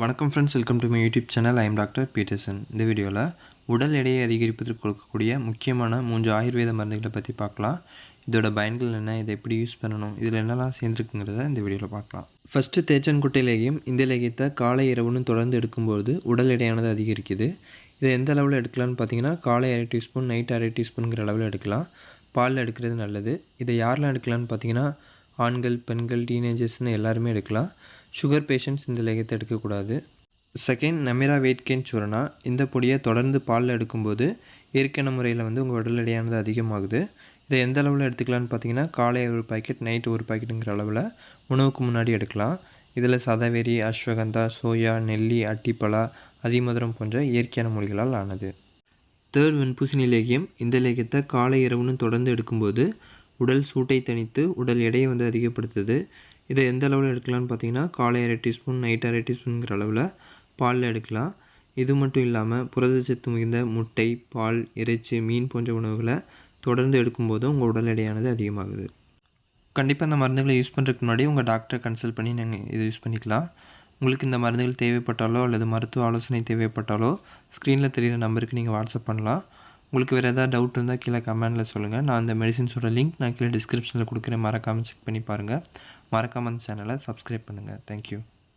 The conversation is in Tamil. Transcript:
வணக்கம் friends welcome to my YouTube channel I'm doctor Peterson இந்த வீடியோவில் உடல் எடையை அதிகரிப்பதற்கு கொடுக்கக்கூடிய முக்கியமான மூன்று ஆயுர்வேத மருந்துகளை பற்றி பார்க்கலாம். இதோட பயன்கள் என்ன? இதை எப்படி யூஸ் பண்ணணும்? இதில் என்னெல்லாம் சேர்ந்துருக்குங்கிறத இந்த வீடியோவில் பார்க்கலாம். ஃபஸ்ட்டு தேச்சன்குட்டை லேகியம். இந்த லேகியத்தை காலை இரவுன்னு தொடர்ந்து எடுக்கும்போது உடல் எடையானது அதிகரிக்குது. இதை எந்த அளவில் எடுக்கலாம்னு பார்த்தீங்கன்னா காலை அரை டீஸ்பூன் நைட் அரை டீஸ்பூனுங்கிற அளவில் எடுக்கலாம். பாலில் எடுக்கிறது நல்லது. இதை யாரெல்லாம் எடுக்கலாம்னு பார்த்தீங்கன்னா ஆண்கள் பெண்கள் டீனேஜர்ஸ்னு எல்லாருமே எடுக்கலாம். சுகர் பேஷண்ட்ஸ் இந்த லேகத்தை எடுக்கக்கூடாது. செகண்ட் நமிரா வெயிட் கெயின் இந்த பொடியை தொடர்ந்து பாலில் எடுக்கும்போது இயற்கையான முறையில் வந்து உங்கள் உடல் எடையானது அதிகமாகுது. இதை எந்த அளவில் எடுத்துக்கலாம்னு பார்த்தீங்கன்னா காலை ஒரு பாக்கெட் நைட் ஒரு பாக்கெட்டுங்கிற அளவில் உணவுக்கு முன்னாடி எடுக்கலாம். இதில் சதவெறி அஸ்வகந்தா சோயா நெல்லி அட்டிப்பழா அதிமதுரம் போன்ற இயற்கையான மொழிகளால் ஆனது. தேர்ட் வெண்பூசணி லேகியம். இந்த லேகியத்தை காலை இரவுன்னு தொடர்ந்து எடுக்கும்போது உடல் சூட்டை தணித்து உடல் எடையை வந்து அதிகப்படுத்துது. இதை எந்த அளவில் எடுக்கலாம்னு பார்த்தீங்கன்னா காலை அரை டீஸ்பூன் நைட் அரை டீஸ்பூனுங்கிற அளவில் பாலில் எடுக்கலாம். இது மட்டும் இல்லாமல் புரதச்சத்து மிகுந்த முட்டை பால் இறைச்சி மீன் போன்ற உணவுகளை தொடர்ந்து எடுக்கும்போது உங்கள் உடல் எடையானது அதிகமாகுது. கண்டிப்பாக இந்த மருந்துகளை யூஸ் பண்ணுறதுக்கு முன்னாடி உங்கள் டாக்டரை கன்சல்ட் பண்ணி நீங்கள் இதை யூஸ் பண்ணிக்கலாம். உங்களுக்கு இந்த மருந்துகள் தேவைப்பட்டாலோ அல்லது மருத்துவ ஆலோசனை தேவைப்பட்டாலோ ஸ்க்ரீனில் தெரிகிற நம்பருக்கு நீங்கள் வாட்ஸ்அப் பண்ணலாம். உங்களுக்கு வேறு ஏதாவது டவுட் இருந்தால் கீழே கமெண்டில் சொல்லுங்கள். நான் அந்த மெடிசின்ஸோட லிங்க் நான் கீழே டிஸ்கிரிப்ஷனில் கொடுக்குறேன். மறக்காமல் செக் பண்ணி பாருங்கள். மறக்காமல் அந்த சேனலை சப்ஸ்கிரைப் பண்ணுங்கள். தேங்க்யூ